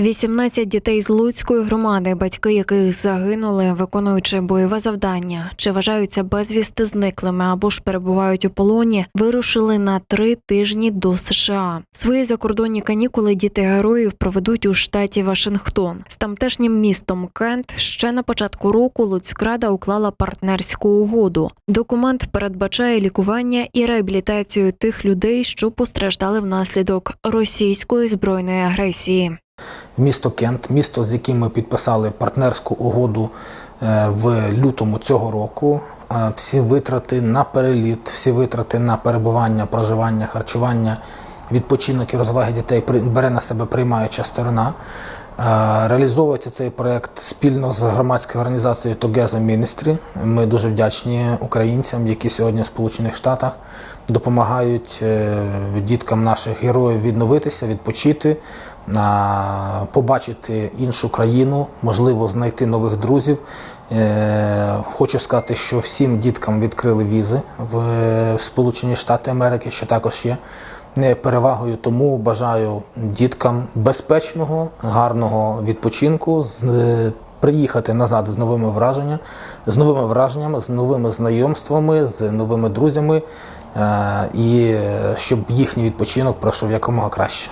18 дітей з Луцької громади, батьки яких загинули, виконуючи бойове завдання, чи вважаються безвісти зниклими або ж перебувають у полоні, вирушили на три тижні до США. Свої закордонні канікули діти героїв проведуть у штаті Вашингтон. З тамтешнім містом Кент ще на початку року Луцькрада уклала партнерську угоду. Документ передбачає лікування і реабілітацію тих людей, що постраждали внаслідок російської збройної агресії. Місто Кент, місто, з яким ми підписали партнерську угоду е, в лютому цього року. Е, Всі витрати на переліт, всі витрати на перебування, проживання, харчування, відпочинок і розваги дітей бере на себе приймаюча сторона. Реалізовується цей проект спільно з громадською організацією Together Ministry. Ми дуже вдячні українцям, які сьогодні в Сполучених Штатах допомагають е, діткам наших героїв відновитися, відпочити, побачити іншу країну, можливо, знайти нових друзів. Е, Хочу сказати, що всім діткам відкрили візи в е, Сполучені Штати Америки, що також є перевагою. Тому бажаю діткам безпечного, гарного відпочинку. е, Приїхати назад з новими враженнями, з новими враженнями, з новими знайомствами, з новими друзями, е, і е, щоб їхній відпочинок пройшов якомога краще.